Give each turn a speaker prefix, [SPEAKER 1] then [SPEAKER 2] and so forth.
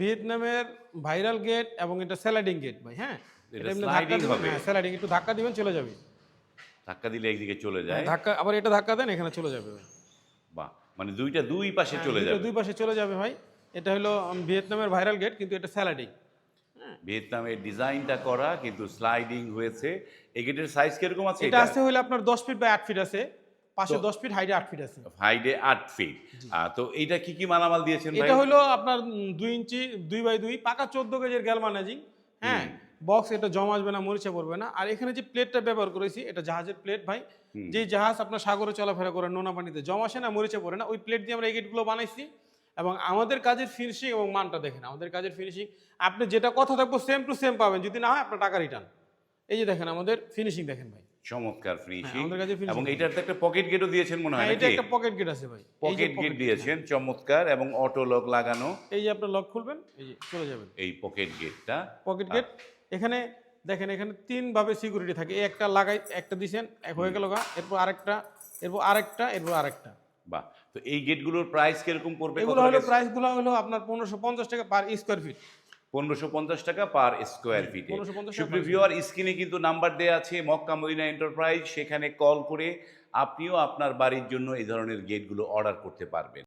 [SPEAKER 1] ভিয়েতনামের viral gate এবং এটা স্যালাডিং গেট ভাই হ্যাঁ?
[SPEAKER 2] এটা
[SPEAKER 1] এমনি
[SPEAKER 2] sliding
[SPEAKER 1] দিবেন,
[SPEAKER 2] হবে?
[SPEAKER 1] হ্যাঁ স্যালাডিং একটু ধাক্কা দিবেন চলে যাবে।
[SPEAKER 2] ধাক্কা দিলে একদিকে চলে যায়।
[SPEAKER 1] ধাক্কা আবার এটা ধাক্কা দেন এখানে চলে যাবে ভাই।
[SPEAKER 2] বাহ মানে দুইটা দুই পাশে চলে
[SPEAKER 1] দুটো
[SPEAKER 2] যাবে।
[SPEAKER 1] দুই পাশে চলে যাবে ভাই। এটা হলো উম, ভিয়েতনামের ভাইরাল গেট কিন্তু এটা স্যালাডিং।
[SPEAKER 2] ভিয়েতনামের ডিজাইনটা করা কিন্তু স্লাইডিং হয়েছে। এই গেটের সাইজ কীরকম আছে
[SPEAKER 1] এটা? আছে হলো আপনার দশ ফিট বাই আট ফিট আছে। পাশে দশ ফিট হাইটে আট ফিট আছে।
[SPEAKER 2] হাইডে আট ফিট তো এইটা কি কি মালামাল দিয়েছেন ভাই?
[SPEAKER 1] এটা হলো আপনার দুই ইঞ্চি দুই বাই দুই পাকা চোদ্দ কেজির গ্যালমানাইজিং হ্যাঁ বক্স এটা জমা আসবে না মরিচা পড়বে না। আর এখানে যে প্লেটটা ব্যবহার করেছি এটা জাহাজের প্লেট ভাই। যে জাহাজ আপনার সাগরে চলাফেরা করে নোনা পানিতে জমা আসে না মরিচা পড়ে না ওই প্লেট দিয়ে আমরা এই গেটগুলো বানাইছি। এবং আমাদের কাজের ফিনিশিং এবং মানটা দেখেন আমাদের কাজের ফিনিশিং আপনি যেটা কথা থাকব সেম টু সেম পাবেন। যদি না হয় আপনার টাকা রিটার্ন এই যে দেখেন আমাদের ফিনিশিং দেখেন ভাই।
[SPEAKER 2] চমৎকার ফিনিশিং
[SPEAKER 1] আমাদের
[SPEAKER 2] এবং এটার তো একটা পকেট গেটও দিয়েছেন মনে হয়
[SPEAKER 1] হ্যাঁ এটা একটা পকেট গেট আছে ভাই।
[SPEAKER 2] পকেট গেট দিয়েছেন চমৎকার এবং অটো লক লাগানো।
[SPEAKER 1] এই যে আপনার লক খুলবেন এই যে চলে যাবেন।
[SPEAKER 2] এই পকেট গেটটা
[SPEAKER 1] পকেট গেট এখানে দেখেন এখানে তিন ভাবে সিকিউরিটি থাকে। একটা লাগাই একটা দিছেন এক হয়ে গেল গা। এরপর আরেকটা এরপর আরেকটা এরপর আরেকটা।
[SPEAKER 2] বাহ তো এই গেটগুলোর প্রাইস কীরকম পড়বে?
[SPEAKER 1] এগুলো হলো প্রাইসগুলো হলো আপনার পনেরোশো পঞ্চাশ টাকা পার স্কোয়ার ফিট
[SPEAKER 2] পনেরোশো পঞ্চাশ টাকা পার স্কোয়ার ফিটে।
[SPEAKER 1] 1550 টাকা
[SPEAKER 2] সুপ্রিয় ভিউয়ার স্ক্রিনে কিন্তু নাম্বার দেওয়া আছে মক্কা মদিনা এন্টারপ্রাইজ সেখানে কল করে আপনিও আপনার বাড়ির জন্য এই ধরনের গেটগুলো অর্ডার করতে পারবেন।